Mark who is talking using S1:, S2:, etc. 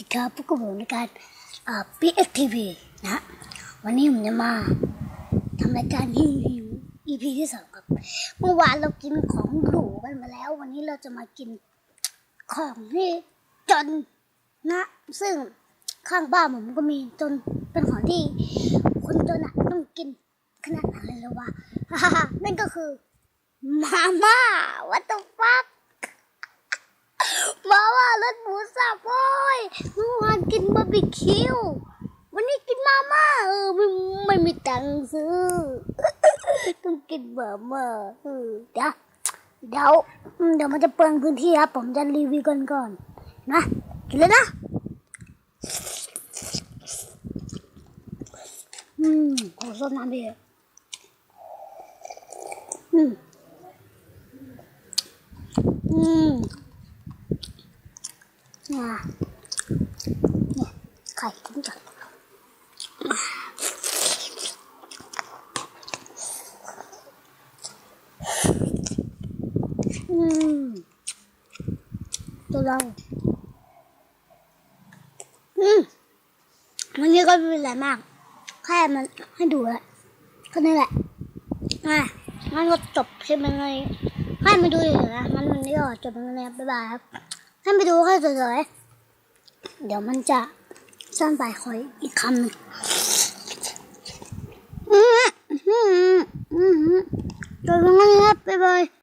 S1: ดีครับพวกกับผมในการอ่า PXTV นะวันนี้ผมจะมาทำรายการหิวหิว EP ที่สองครับ เมื่อวานเรากินของหรูกันมาแล้ว วันนี้เราจะมากินของที่จนนะ ซึ่งข้างบ้านผมก็มีจนเป็นของที่ คนจนอะต้องกินขนาดนั้นเลยเหรอวะนั่นก็คือมาม่า what the fuck มาว่ารสหมูสับโว้ ยเมื่อวานกินบาร์บีคิว วันนี้กินมาม่าเออไม่ไม่มีตังค์ซื้อ ต้องกินมาม่าเออเดี๋ยวเดี๋ยวเดี๋ยวมันจะเปลืองพื้นที่ครับ ผมจะรีวิวกันก่อนนะกินเลยนะอืมขอสดน้ำดีอืมอืมเนี่ยเนี่ย ไข่กินก่อนอืมตัวเราอืมวันนี้ก็ไม่เป็นไรมาก แค่มันให้ดูแหละแค่นี้แหละอะงั้นก็จบคลิปมันเลยให้มาดูอยู่นะมันวันนี้ก็จบมันเลยบ๊ายบายครับให้ไปดูแค่สวยๆเดี๋ยวมันจะ ซ่อนปลา